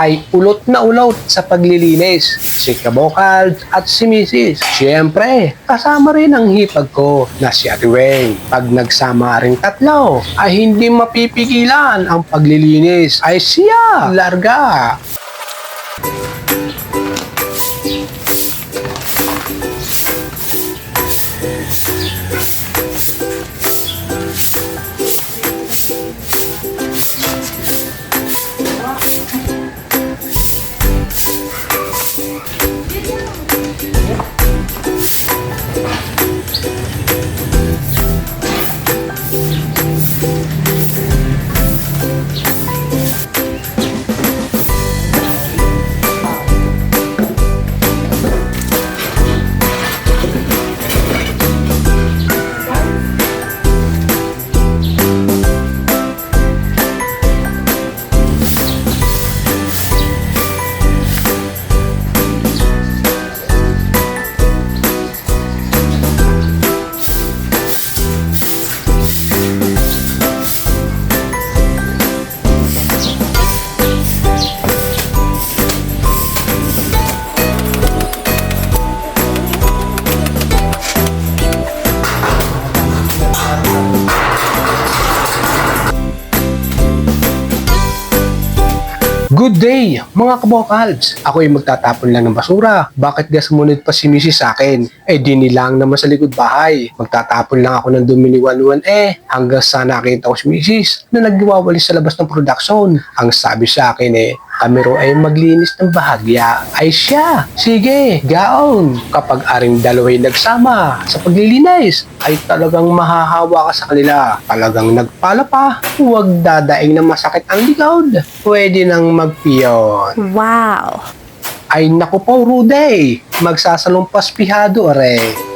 ay ulot na ulot sa paglilinis. Si Kabokal at si Mrs. Siyempre, kasama rin ang hipag ko na si Ate Weng. Pag nagsama rin tatlo, ay hindi mapipigilan ang paglilinis. Ay siya, larga. Yeah. Good day, mga kabokalbs. Ako ay magtatapon lang ng basura. Bakit ga sumunod pa si Mrs. sa akin? Eh di nilang naman sa likod bahay. Magtatapon lang ako ng dumi ni Wanwan eh. Hanggang sa nakita ko si Mrs. na nagwawalis sa labas ng production. Ang sabi sa akin eh, kami ro ay maglinis ng bahagya. Ay siya, sige, gaon. Kapag aring dalaway nagsama sa paglilinis, ay talagang mahahawa ka sa kanila. Talagang nagpala pa, huwag dadaing na masakit ang likod. Pwede nang magpiyon. Wow. Ay naku po, Ruday, magsasalumpas pihado, are.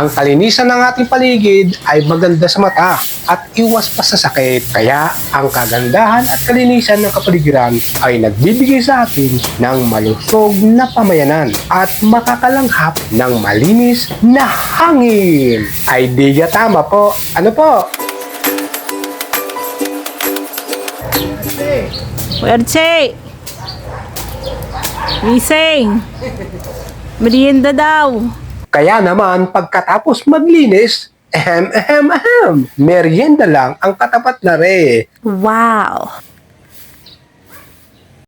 Ang kalinisan ng ating paligid ay maganda sa mata at iwas pa sa sakit. Kaya ang kagandahan at kalinisan ng kapaligiran ay nagbibigay sa atin ng malusog na pamayanan at makakalanghap ng malinis na hangin. Ay tama po. Ano po? Werche! Gising! Merienda daw. Kaya naman pagkatapos maglinis, ehem ehem ehem, merienda lang ang katapat na re. Wow.